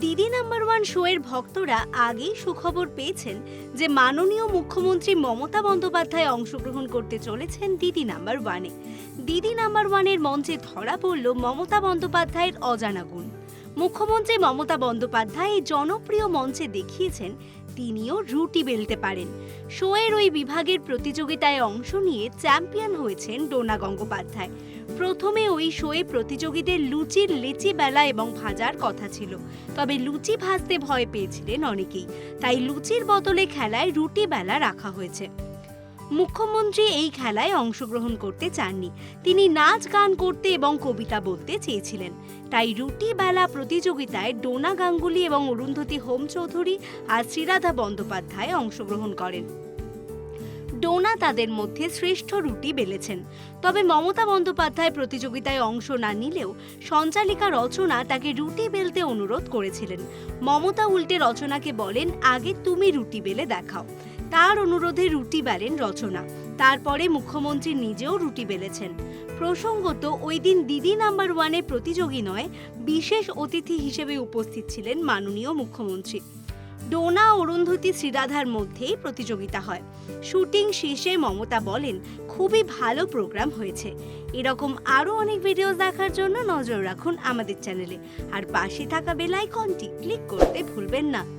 দিদি number one শোয়ের ভক্তরা আগেই সুখবর পেয়েছেন যে মাননীয় মুখ্যমন্ত্রী মমতা বন্দ্যোপাধ্যায় অংশগ্রহণ করতে চলেছেন দিদি নাম্বার ওয়ানে। দিদি নাম্বার ওয়ানের মঞ্চে ধরা পড়ল মমতা বন্দ্যোপাধ্যায়ের অজানা গুণ। মুখ্যমন্ত্রী মমতা বন্দ্যোপাধ্যায় এই জনপ্রিয় মঞ্চে দেখিয়েছেন তিনিও রুটি বেলতে পারেন। শোয়ের ওই বিভাগের প্রতিযোগিতায় অংশ নিয়ে চ্যাম্পিয়ন হয়েছেন ডোনা গঙ্গোপাধ্যায়। প্রথমে ওই শোয়ে প্রতিযোগীদের লুচির লেচি বেলা এবং ভাজার কথা ছিল। তবে লুচি ভাজতে ভয় পেয়েছিলেন অনেকেই। তাই লুচির বদলে খেলায় রুটি বেলা রাখা হয়েছে। মুখ্যমন্ত্রী এই খেলায় অংশগ্রহণ করতে চাননি। তিনি নাচ, গান করতে এবং কবিতা বলতে চেয়েছিলেন। তাই রুটি বেলা প্রতিযোগিতায় ডোনা গাঙ্গুলি এবং অরুন্ধতী হোম চৌধুরী আর শ্রীরাধা বন্দ্যোপাধ্যায় অংশগ্রহণ করেন। ডোনা তাদের মধ্যে শ্রেষ্ঠ রুটি বেলেছেন। তবে মমতা বন্দ্যোপাধ্যায় প্রতিযোগিতায় অংশ না নিলেও সঞ্চালিকা রচনা তাকে রুটি বেলতে অনুরোধ করেছিলেন। মমতা উল্টে রচনাকে বলেন, আগে তুমি রুটি বেলে দেখাও। তার অনুরোধে রুটি বেলেন রচনা। তারপরে মুখ্যমন্ত্রী নিজেও রুটি বেলেছেন। প্রসঙ্গত, ওই দিন দিদি নাম্বার ওয়ানে প্রতিযোগী নয়, বিশেষ অতিথি হিসেবে উপস্থিত ছিলেন মাননীয় মুখ্যমন্ত্রী। ডোনা অরুন্ধতী শ্রীরাধার মধ্যেই প্রতিযোগিতা হয়। শুটিং শেষে মমতা বলেন, খুবই ভালো প্রোগ্রাম হয়েছে। এরকম আরও অনেক ভিডিও দেখার জন্য নজর রাখুন আমাদের চ্যানেলে। আর পাশে থাকা বেল আইকনটি ক্লিক করতে ভুলবেন না।